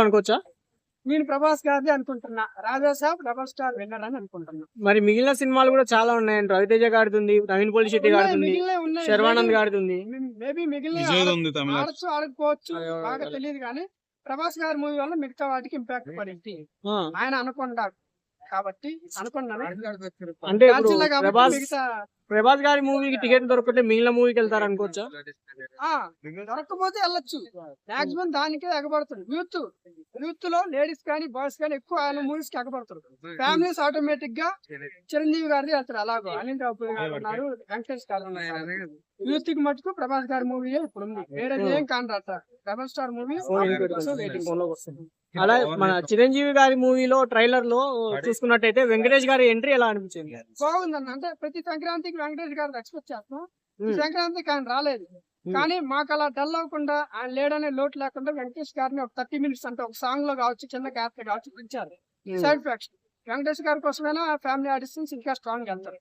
అనుకోవచ్చా? నేను ప్రభాస్ గారిది అనుకుంటున్నా. Raja Saab rebel star winner అని అనుకుంటున్నా. మరి మిగిలిన సినిమాలు కూడా చాలా ఉన్నాయంట. రవితేజ గారిది ఉంది నవీన్ పోలి శెట్టి గారిది శర్వానంద్ గారిది ఉంది మేబీ మిగిలిన విజయ్ ఉంది తమిళ ఆడచ్చు బాగా. తెలియదు కానీ ప్రభాస్ గారి మూవీ వల్ల మిగతా వాటికి ఇంపాక్ట్ పడింది. ఆయన అనుకున్నాడు కాబట్టి అనుకున్నాను. అంటే మిగతా ప్రభాస్ గారి మూవీకి టికెట్ దొరకట్లే మిగిలిన మూవీకి వెళ్తారు అనుకోవచ్చా? దొరకకపోతే వెళ్ళొచ్చు. మాక్సిమం దానికే ఎగబడుతుంది యూత్ యూత్లో లేడీస్ కానీ బాయ్స్ కానీ ఎక్కువ ఆయన మూవీస్కి ఎగబడుతారు. ఫ్యామిలీస్ ఆటోమేటిక్గా చిరంజీవి గారిది వెళ్తారు. అలాగో అనిల్ కపూర్ గారు ఉన్నారు. వెంకటేష్ గారు ఉన్నారు. యూత్కి మటుకు ప్రభాస్ గారి మూవీ ఇప్పుడు ఉంది వేరే ఏం కానరట డబల్ స్టార్ మూవీ అలా మన చిరంజీవి గారి మూవీలో ట్రైలర్లో చూసుకున్నట్టయితే వెంకటేష్ గారి ఎంట్రీ ఎలా అనిపించింది? బాగుందన్న. అంటే ప్రతి సంక్రాంతికి వెంకటేష్ గారు ఎక్స్పెక్ట్ చేస్తాం ఈ. సంక్రాంతికి ఆయన రాలేదు. కానీ మాకు అలా డల్ అవ్వకుండా ఆయన లేడనే లోటు లేకుండా వెంకటేష్ గారిని ఒక థర్టీ మినిట్స్ అంటే ఒక సాంగ్లో కావచ్చు చిన్న క్యారెక్టర్ కావచ్చు పిలిచారు. సైడ్ ఫ్యాక్షన్ వెంకటేష్ గారి కోసమైనా ఫ్యామిలీ ఆడిషన్స్ ఇంకా స్ట్రాంగ్ వెళ్తారు.